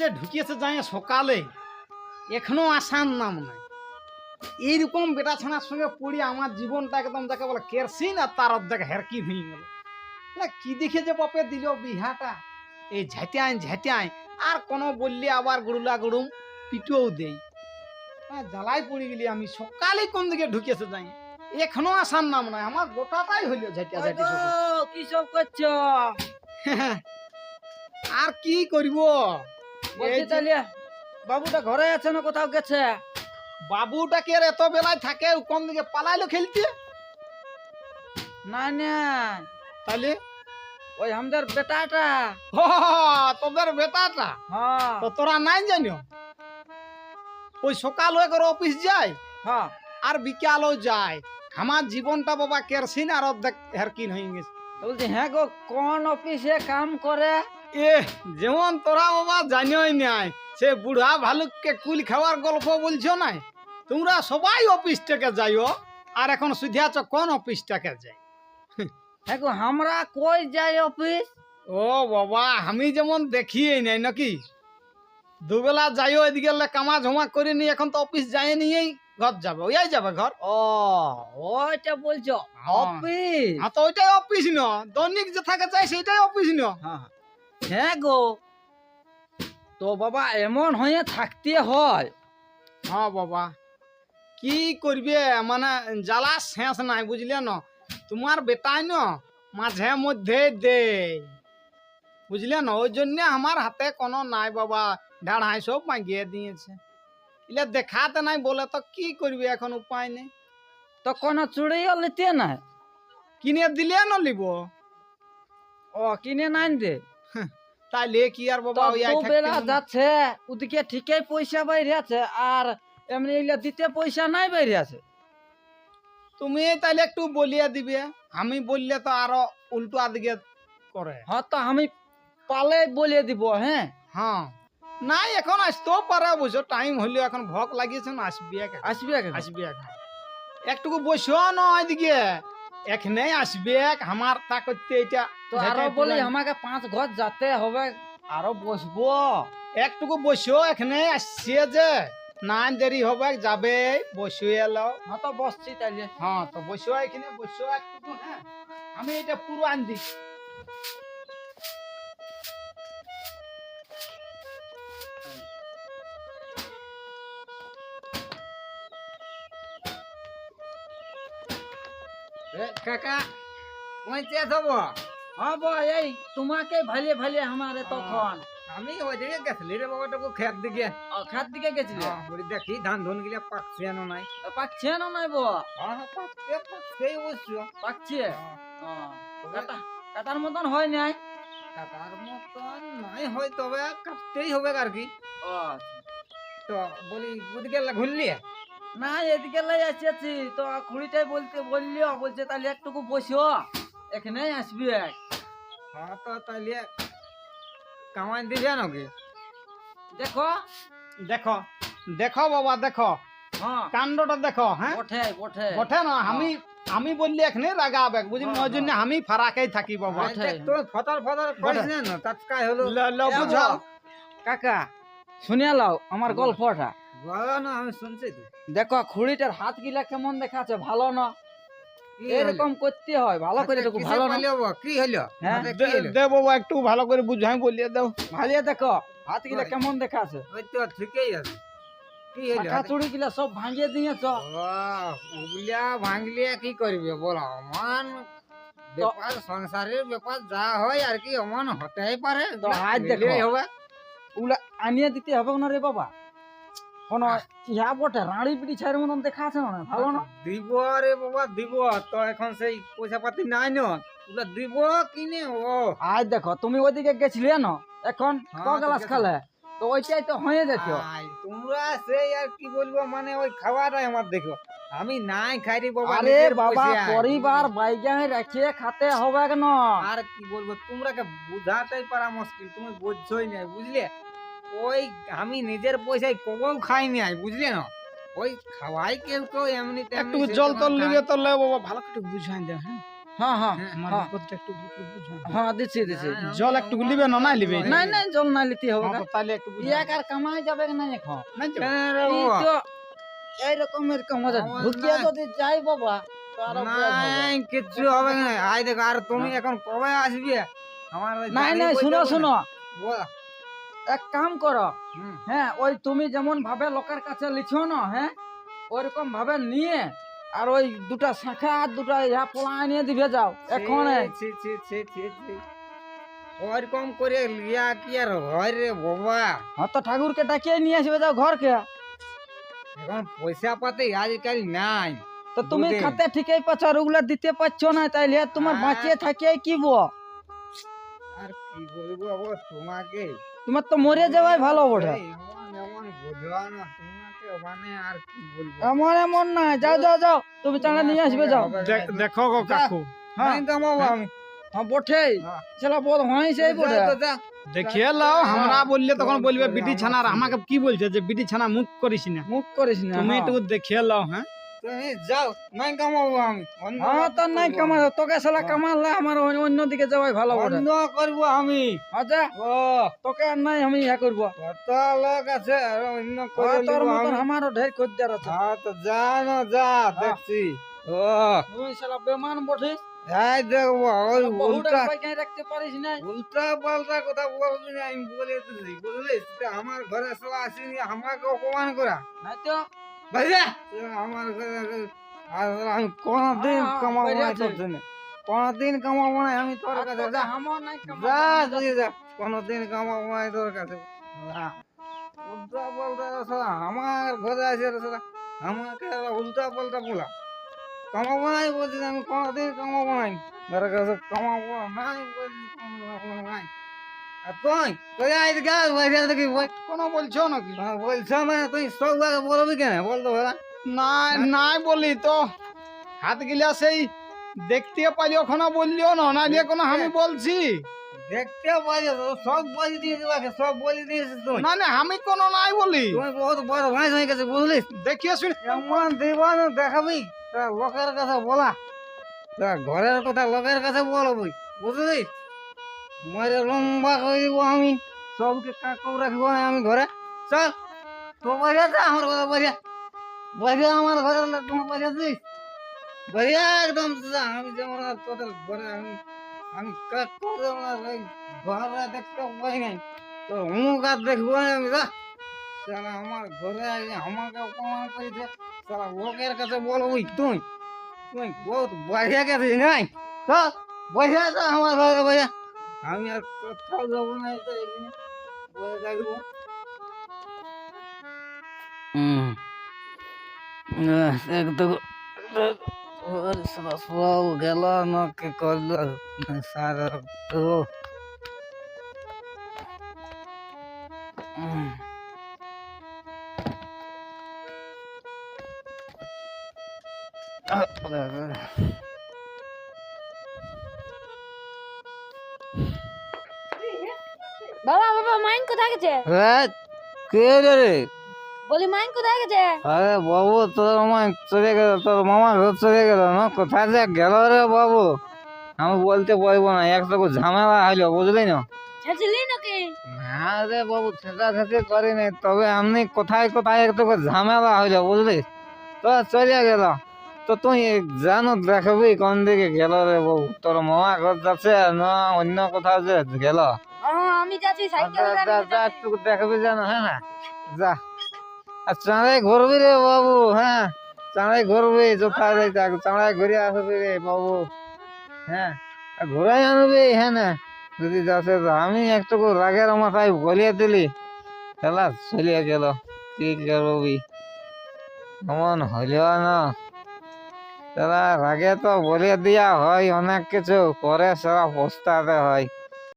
যে ঢুকিয়েছে যাই সকালে, এখনও আসার নাম নাই। এইরকম বেটা ছানার সঙ্গে পড়ি আমার জীবনটা একদম যাকে বলে কেরসিন আর তার অর্ধেক হেরকি ভেঙে গেল। কি দেখে যে বাপে দিল বিহাটা? এই ঝাঁটাই ঝাঁটাই আর কোনো বললি আবার গুড়ুলা গুড়ুম পিটুও দেই। জ্বালাই পড়ে গেলি আমি। সকালে কোন দিকে ঢুকেছে যাই এখনও আসার নাম নাই। আমার গোটাটাই হইল ঝাঁটিয়া ঝাঁটি কি সব করছ? আর কি করব? বাবুটা ঘরে আছে না কোথাও গেছে? বাবুটাকে আর এত বেলায় থাকে? কোন দিকে পালাইলো খেলতে? না না তাহলে ওই আমাদের বেটাটা। হ, তোদের বেটাটা? হ্যাঁ। তো তোরা নাই জানিও? ওই সকাল হয়ে করে অফিস যায়। হ্যাঁ। আর বিকালও যায়। আমার জীবনটা বাবা কেরসিন আর অর্ধেক হেরকিন হয়ে গেছে। বলছি হ্যাঁ গো কোন অফিসে কাম করে? এ যেমন তোরা বাবা জানিওই নাই সে বুড়া ভালুককে কুল খাওয়ার গল্প বলছো নাই? তোমরা সবাই অফিস থেকে যাইও আর এখন সুধিয়াছ কোন অফিসটাকে যাই? হ্যাঁ গো আমরা কই যাই অফিস? ও বাবা আমি যেমন দেখিই নাই নাকি? দুবেলা যাইও এদিকে কামা ঝমা করে নি এখন তো অফিস যায় নিয়েই ঘর যাবে। ওই যাবে ঘর। ও ওইটা বলছো হ্যাঁ। অফিস হ্যাঁ তো ওইটাই অফিস ন। দৈনিক যে থাকে চাই সেটাই অফিস ন। হ্যাঁ হ্যাঁ। গো তো বাবা এমন হয়ে থাকতে হয়। হ্যাঁ বাবা কি করবে? মানে জ্বালা শেষ নাই বুঝলে ন? তোমার বেটাই ন মাঝে মধ্যে দে বুঝলে না? ওই জন্য আমার হাতে কোনো নাই বাবা। ঢাড়াই সব মাগিয়ে দিয়েছে। এলে দেখাতে নাই বলে তো কি করবি এখন উপায় নেই। তো কোনো চুড়িও নিতে নাই? কিনে দিলে ন লিব। ও কিনে নাই দে তাইলে কি আর বাবা ওই আই হবে? যাচ্ছে ওদিকে ঠিকই পয়সা বাইরে আছে আর এমনি এগুলা দিতে পয়সা নাই বাইরে আছে। তুমি তাইলে একটু বলিয়ে দিবে আমি বললে তো আরও উল্টো দিকে করে। হ্যাঁ তো আমি পালে বলে দিব হ্যাঁ? হ্যাঁ। নাই এখন আসতেও পারে বুঝো টাইম হইলে এখন ভক লাগিয়েছে না আসবি এক। আসবি আগে আসবি এক। একটুকু বসো না ওইদিকে। এখানে আসবে আমার তা করতে এটা তো আরও বলি আমাকে পাঁচ ঘর যেতে হবে আরও বসবো। একটুকু বসো এখানে আসছে যে না দেরি হবে যাবে বসে এলো। হ্যাঁ তো বসছি তাইলে। হ্যাঁ তো বসো এখানে বসো একটুকু হ্যাঁ। আমি এটা পুরো আন কাকা পৌঁছে দেবো হ্যাঁ বো এই তোমাকে ভালে ভালে আমারে তখন আমি ওইদিকে গেছিলি রে বাবাটাকে খেত দিকে খাত দিকে গেছিলে? বলি দেখি ধান ধন গিলা পাকছে না নাই? পাচ্ছে না নাই বো? হ্যাঁ পাকছে পাকছে অবশ্য পাচ্ছে কাটা কাটার মতন হয় নাই? কাটার মতন নাই হয় তবে কাটতেই হবে আর কি। ও তো বলি ওদিকে ঘুরলি না এদিকে লাই আসছি তো খুড়িটাই বলতে বললিও বলছে তাহলে একটুকু বসো এখানে আসবি এক। হ্যাঁ তো তাহলে কামাই দিবে নাকি? দেখো। দেখো। দেখো বাবা দেখো। হ্যাঁ। কাণ্ডটা দেখো হ্যাঁ? ওঠে ওঠে ওঠে না আমি আমি বললি এখানে রাগাবে বুঝলি? হ্যাঁ, ওই জন্য আমি ফারাকেই থাকি বাবা। ওঠে। তো ফটার ফটার করিস না তাৎকাই হলো। কাকা শুনে লাও আমার গল্পটা। না আমি শুনছি তো। দেখো খুড়িটার হাত গিলা কেমন দেখাচ্ছে ভালো না? এরকম করতে হয় ভালো করে দেখো ভালো না? কি হলো? হ্যাঁ? দে বাবা একটু ভালো করে বুঝাই বলিয়ে দাও। ভালিয়ে দেখো হাত গিলা কেমন দেখাচ্ছে ওই তো ঠিকই আছে। কি পাকা চুড়ি গিলা সব ভাঙিয়ে দিয়েছ। ওগুলা ভাঙলে কি করবে বলো? অমান ব্যাপার সংসারের ব্যাপার যা হয় আর কি অমন হতেই পারে। তো আজ দেখো। হবে। ওগুলা আনিয়ে দিতে হবে না রে বাবা। কোন ইয়া বটে? রাঁড়ি পিটি ছাইয়ের মতন দেখা আছে না ভালো না? দিব রে বাবা দিব। তো এখন সেই পয়সা পাতি নাই ন। ওগুলা দিব কিনে ও। আজ দেখো তুমি ওইদিকে গেছিলে না? এখন হ্যাঁ, ক গ্লাস খালে? তো ওইটাই তো হয়ে যেত। তোমরা সেই আর কি বলব মানে ওই খাওয়াটাই আমার দেখো। আমি নাই খাই রে বাবা আরে বাবা পরিবার বাইগানে রেখে খাতে হবে কেন? আর কি বলব তোমরাকে বুঝাতেই পারা মুশকিল তুমি বুঝছই না বুঝলে? ওই আমি নিজের পয়সায় কবও খাই নাই বুঝলি না? ওই খাওয়াই কেউ কেউ এমনি একটু জল তল লিবে তো লে বাবা ভালো করে বুঝাই দে হ্যাঁ? হ্যাঁ হ্যাঁ আমার হ্যাঁ। বিপদটা একটু বুঝাই হ্যাঁ দিচ্ছি দিচ্ছি। জল একটু লিবে না না লিবে নাই নাই জল না লিতে হবে। হ্যাঁ, তো তাহলে একটু বুঝাই আর কামাই যাবে না এখন নাই তো? এই রকমের আমার ঢুকিয়ে যদি যাই বাবা। নাই কিচ্ছু হবে না আই দেখ আর তুমি এখন কবে আসবে? আমার নাই শুনো শুনো। বল। এক কাম করো হুম। হ্যাঁ ওই তুমি যেমন ভাবে লোকের কাছে লিছো না হ্যাঁ ওইরকম ভাবে নিয়ে আর ওই দুটা শাখা আর দুটা ইয়া পোলা নিয়ে দিবে যাও এখন ছি, ছি, ছি, ছি, ছি। ওরকম করে লিয়া কি আর হয় রে বাবা হ্যাঁ তো ঠাকুরকে ডাকিয়ে নিয়ে আসবে যাও ঘরকে এখন পয়সা পাতি আজকাল নাই তো তুমি দুদিন। খাতে ঠিকই পাচ্ছ আর ওগুলা দিতে পারছ না তাইলে আর তোমার আর- বাঁচিয়ে থাকিয়ে কি বো আর কি বলব ও তোমাকে তোমার তো মরে যাওয়াই ভালো বটে। এমন এমন না মানে যাও যাও যাও তুমি চাঁড়া নিয়ে আসবে যাও। দেখো গো কাকু। হ্যাঁ। কামাবো হ্যাঁ বটে হ্যাঁ। সেটা হয় সেই বটে। দেখিয়ে লাও আমরা বললে তখন বলবে বিটি ছানা আমাকে কি বলছে যে বিটি ছানা মুখ করিস না। মুখ করিস না তুমি হ্যাঁ। একটু দেখিয়ে লাও হ্যাঁ? তুমি যাও নাই কামাবো আমি হ্যাঁ তো নাই কামা তোকে সালা কামালে আমার অন্য- অন্যদিকে যাওয়াই ভালো অন্য করব আমি। আচ্ছা ও তোকে আর নাই আমি ইয়া করব। কত লোক আছে অন্য করে তোর মতন আমারও ঢের খদ্দের আছে। হ্যাঁ তো যা না যা দেখছি। ও তুই সালা বেমান বটিস এই দেখব ওই উল্টা রাখতে পারিস না উল্টা পাল্টা কথা বলবি না আমি বলে বুঝলি আমার ঘরে সব আসিনি আমাকে অপমান করা। নাই তো ভাইয়া আমার ঘরে আর আমি কোনদিন কামাবো না আছে। তোর জন্য। কোনদিন কামাবো না আমি তোর কাছে যা। আমার নাই যা তুই যা। কোনদিন কামাবো না তোর কাছে। উল্টা পাল্টা সালা আমার ঘরে আছে রে সালা আমাকে উল্টা পাল্টা বলা। কামাবো নাই বলছি আমি কোনদিন কামাবো নাই। ঘরের কাছে কামাবো নাই বলছি কামাবো নাই। তুই? তুই আই গা বাইরে দেখি বই কোনো বলছো নাকি? হ্যাঁ, বলছো মানে তুই সব বলবি কেন? বলতো ভাড়া নাই নাই বলি তো। হাত গিলা সেই দেখতে পারি ওখানে বললিও না না দিয়ে কোনো আমি বলছি? দেখতে তো সব বলি দিয়ে দিবাকে সব বলি দিয়েছিস তুই। না না আমি কোনো নাই বলি। বহুত বড় ভাই হয়ে গেছে বুঝলিস? দেখিয়ে শুনে। এমন দিবান দেখাবি তা লোকের কাছে বলা। তা ঘরের কথা লোকের কাছে বলবি বুঝলিস? মারে লম্বা করে আমি। সবকে কাকু রাখব আমি ঘরে। চল, তো বাড়িয়া যা আমার কথা বাড়িয়া বাড়িয়া আমার ঘরে তোমার বাড়িয়া দিস বাড়িয়া একদম যা, আমি যেমন তোদের ঘরে, আমি আমি কাকু ঘরে দেখতে পাই নাই। তো মুখ আর দেখব আমি, যা। সালা আমার ঘরে আমাকে অপমান করেছে। সালা লোকের কাছে বলবি তুই। তুই বহুত বাড়িয়া গেছিস নাই? তো বসে তো আমার ঘরে, বসে। আমি আর কোথাও যাব না তো এখানে বসে থাকব। গেল না কি করল সারা তো বাবা বাবা মাইন কোথায় গেছে? হ্যাঁ কে রে? বলি মাইন কোথায় গেছে? আরে বাবু তোর মা চলে গেল তোর মামা ঘর চলে গেল না? কোথায় যে গেল রে বাবু? আমি বলতে পারব না একটু ঝামেলা হইল বুঝলি না? না রে বাবু ছেঁচা ছেঁচি করি নাই তবে এমনি কোথায় কোথায় একটু ঝামেলা হইল বুঝলি? তো চলে গেল। তো তুই জানো দেখবি কোন দিকে গেল রে বাবু তোর মামা ঘর যাচ্ছে না অন্য কোথাও যে গেল। আমি যাচ্ছি সাইকেল যা, যা, যা, একটু দেখবি জানো হ্যাঁ না যা। আর চাঁড়াই ঘুরবি রে বাবু হ্যাঁ চাঁড়াই ঘুরবি চাঁড়াই ঘুরে আসবি রে বাবু হ্যাঁ ঘুরাই আনবি হ্যাঁ না যদি যাচ্ছে আমি একটু রাগের মাথায় বলিয়ে দিলি খেলা চলিয়ে গেল কি করবি? এমন হইলেও না। তারা রাগে তো বলে দিয়া হয় অনেক কিছু পরে সারা পস্তাতে হয়।